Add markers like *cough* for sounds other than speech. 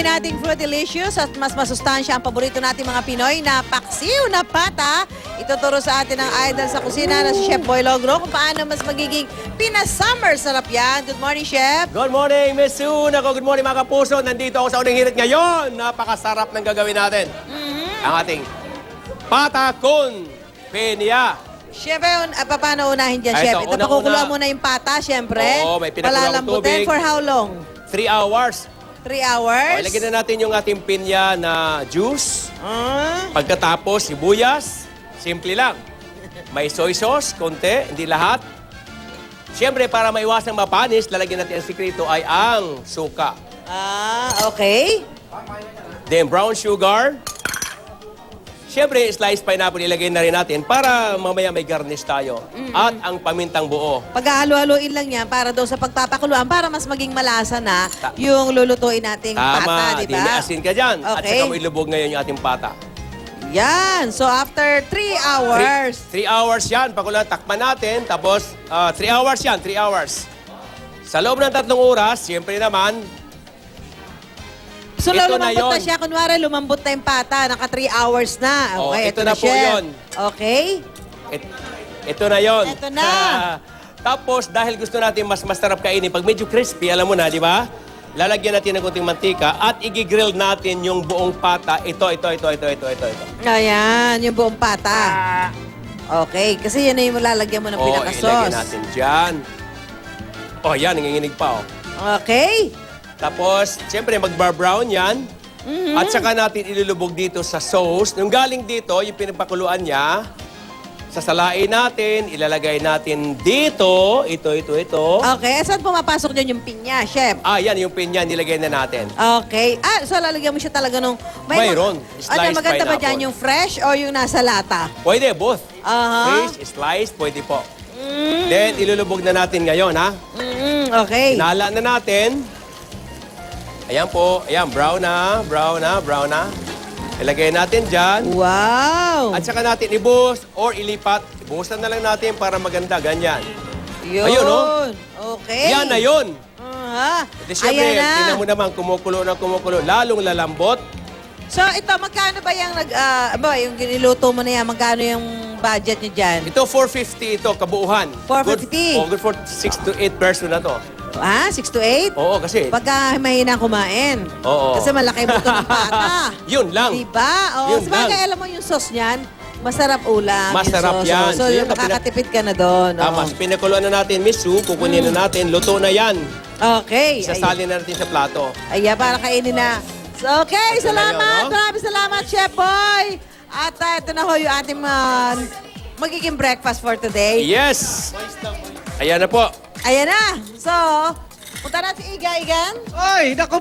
gagawin nating Fruitilicious at mas masustansya ang paborito nating mga Pinoy na paksiw na pata. Ituturo sa atin ng idol sa kusina na si Chef Boy Logro kung paano mas magiging pina-summer sarap yan. Good morning, Chef. Good morning, Miss Sue. Nako, good morning mga kapuso. Nandito ako sa unang hirit ngayon. Napakasarap ng gagawin natin. Ang ating pata con penia. Chef, un, ah, paano unahin dyan, Ay, Chef? ito, Ito, pakukuluan muna yung pata, syempre. Oo, may Palalambutin tubig. for how long? Three hours. Three O, hours? ilagyan na natin yung ating pinya na juice. Ah, Pagkatapos, sibuyas. Simple lang. May soy sauce, konti, hindi lahat. Siyempre, para maiwasang mapanis, lalagyan natin ang sikreto ay ang suka. ah, okay. Then brown sugar. Siyempre, sliced pineapple ilagay na rin natin para mamaya may garnish tayo. At ang pamintang buo. Paghahalo-haluin lang yan para daw sa pagpapakuluan para mas maging malasa na Ta- yung lulutuin nating pata, Tama, di ba? diniasin ka dyan. At Okay. saka mo ilubog ngayon yung ating pata. Yan. So after three Three, hours, three hours yan. Pakulan, takpan natin. Tapos, ah, three hours yan. Three hours. Sa loob ng tatlong oras, siyempre naman, so ito lumambot na na, yun. siya. Kunwari, lumambot na yung pata. Naka three hours na. Oh, Okay, ito na po chef. yun. Okay. et, ito na yon. Ito na. *laughs* Tapos, dahil gusto natin mas masarap kainin, pag medyo crispy, alam mo na, di ba? Lalagyan natin ng kunting mantika at igigrill natin yung buong pata. Ito, ito, ito, ito, ito, ito, ito. Ayan, yung buong pata. Okay, kasi yan na yung lalagyan mo ng Oh, ilagyan pinakasos. natin dyan. Oh, yan, nanginginig pa, oh. Okay. Tapos, siyempre, magbar-brown yan. Mm-hmm. At saka natin ilulubog dito sa sauce. Yung galing dito, yung pinagpakuluan niya, sasalain natin, ilalagay natin dito, ito, ito, ito. Okay, saan pumapasok dyan yung pinya, chef? Ah, yan, yung pinya, nilagay na natin. Okay. Ah, so lalagyan mo siya talaga nung... Mayroon. Ano, Sliced maganda ba pineapple. dyan yung fresh o yung nasa lata? Pwede, both. Aha. Fish, sliced, pwede po. Then, ilulubog na natin ngayon, ha? Mm, okay. Inala na natin. Ayan po. Ayan, brown na, brown na, brown na. Ilagay natin dyan. Wow. At saka natin ibuhos or ilipat. Ibuhusan na lang natin para maganda. Ganyan. Yun. ayun, oh. Okay. Yan na yun. Ito syempre, Ayan na. tingnan mo naman, kumukulo na kumukulo. Lalong lalambot. So ito, magkano ba yung nag... ah, ba, yung giniluto mo na yan, magkano yung budget niyo dyan? Ito, 450 ito, kabuuhan. 450? Good, oh, good for 6 to 8 person na to. Ah, 6 to 8? Oo, kasi. Pagka mahina kumain. Oo. Kasi malaki buto ng pata. *laughs* Yun lang. Diba? Oo. Yun Sabagay, lang. alam mo yung sauce niyan, masarap ulam. Masarap yung sauce. yan. So, So, yun yung makakatipid ka na doon. oo. Tapos, pinakuluan na natin, Miss Sue, kukunin Mm. na natin, luto na yan. Okay. Ay- Sasali na natin sa plato. Ayan, para kainin na. So, okay, Ito na salamat. no? Maraming salamat, Chef Boy. At uh, ito na ho yung ating uh, magiging breakfast for today. Yes! Ayan na po. Ayan na. So, punta natin Iga, Igan. Ay, naku